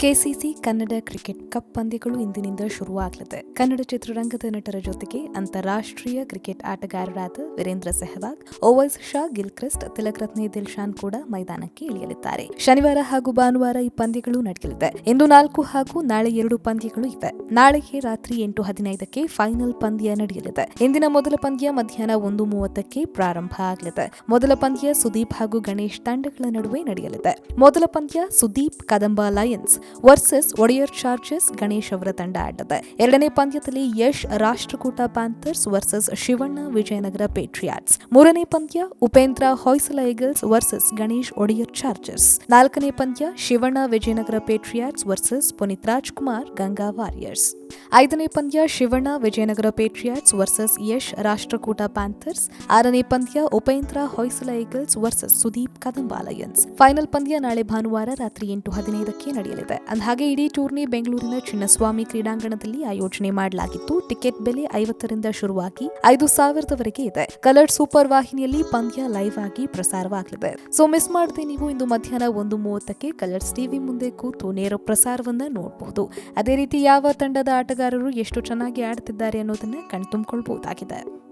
KCC Kannada cricket cup ಪಂದ್ಯಗಳು ಇಂದಿನಿಂದ ಶುರುವಾಗಲಿದೆ. ಕನ್ನಡ ಚಿತ್ರರಂಗದ ನಟರ ಜೊತೆಗೆ ಅಂತಾರಾಷ್ಟ್ರೀಯ ಕ್ರಿಕೆಟ್ ಆಟಗಾರರಾದ ವೀರೇಂದ್ರ ಸೆಹವಾಗ್ ಓವೈಸ್ ಶಾ ಗಿಲ್ಕ್ರಿಸ್ಟ್ ಕ್ರಿಸ್ಟ್ ರತ್ನೆ ದಿಲ್ಶಾನ್ ಕೂಡ ಮೈದಾನಕ್ಕೆ ಇಳಿಯಲಿದ್ದಾರೆ. ಶನಿವಾರ ಹಾಗೂ ಭಾನುವಾರ ಈ ಪಂದ್ಯಗಳು ನಡೆಯಲಿದೆ. ಇಂದು ನಾಲ್ಕು ಹಾಗೂ ನಾಳೆ ಎರಡು ಪಂದ್ಯಗಳು ಇವೆ. ನಾಳೆಗೆ ರಾತ್ರಿ ಎಂಟು ಹದಿನೈದಕ್ಕೆ ಫೈನಲ್ ಪಂದ್ಯ ನಡೆಯಲಿದೆ. ಇಂದಿನ ಮೊದಲ ಪಂದ್ಯ ಮಧ್ಯಾಹ್ನ ಒಂದು ಮೂವತ್ತಕ್ಕೆ ಪ್ರಾರಂಭ ಆಗಲಿದೆ. ಮೊದಲ ಪಂದ್ಯ ಸುದೀಪ್ ಹಾಗೂ ಗಣೇಶ್ ತಂಡಗಳ ನಡುವೆ ನಡೆಯಲಿದೆ. ಮೊದಲ ಪಂದ್ಯ Sudeep Kadamba Lions versus Wodeyar Chargers Ganesh ಅವರ ತಂಡ ಆಡಿದೆ ಎರಡನೇ ಪಂದ್ಯದಲ್ಲಿ Yash, Rashtrakuta Panthers versus Shivanna, Vijayanagara Patriots. ಮೂರನೇ ಪಂದ್ಯ Upendra Hoysala Eagles versus Ganesh, Wodeyar Chargers ನಾಲ್ಕನೇ ಪಂದ್ಯ Shivanna, Vijayanagara Patriots versus Puneeth Rajkumar, Ganga Warriors. ಐದನೇ ಪಂದ್ಯ Shivanna, Vijayanagara Patriots versus Yash, Rashtrakuta Panthers. ಆರನೇ ಪಂದ್ಯ Upendra Hoysala Eagles versus Sudeep Kadamba Lions final ಪಂದ್ಯ ನಾಳೆ ಭಾನುವಾರ ರಾತ್ರಿ ಎಂಟು ಹದಿನೈದಕ್ಕೆ ನಡೆಯಲಿದೆ. ಅಂದಹಾಗೆ ಇಡೀ ಟೂರ್ನಿ ಬೆಂಗಳೂರಿನ ಚಿನ್ನಸ್ವಾಮಿ ಕ್ರೀಡಾಂಗಣದಲ್ಲಿ ಆಯೋಜನೆ ಮಾಡಲಾಗಿತ್ತು. ಟಿಕೆಟ್ ಬೆಲೆ ಐವತ್ತರಿಂದ ಶುರುವಾಗಿ ಐದು ಸಾವಿರದವರೆಗೆ ಇದೆ. ಕಲರ್ ಸೂಪರ್ ವಾಹಿನಿಯಲ್ಲಿ ಪಂದ್ಯ ಲೈವ್ ಆಗಿ ಪ್ರಸಾರವಾಗಲಿದೆ. ಸೊ ಮಿಸ್ ಮಾಡದೆ ನೀವು ಇಂದು ಮಧ್ಯಾಹ್ನ ಒಂದು ಮೂವತ್ತಕ್ಕೆ ಕಲರ್ಸ್ ಟಿವಿ ಮುಂದೆ ಕೂತು ನೇರ ಪ್ರಸಾರವನ್ನ ನೋಡಬಹುದು ಅದೇ ರೀತಿ ಯಾವ ತಂಡದ ಆಟಗಾರರು ಎಷ್ಟು ಚೆನ್ನಾಗಿ ಆಡ್ತಿದ್ದಾರೆ ಅನ್ನೋದನ್ನ ಕಣ್ತುಂಬಿಕೊಳ್ಬಹುದಾಗಿದೆ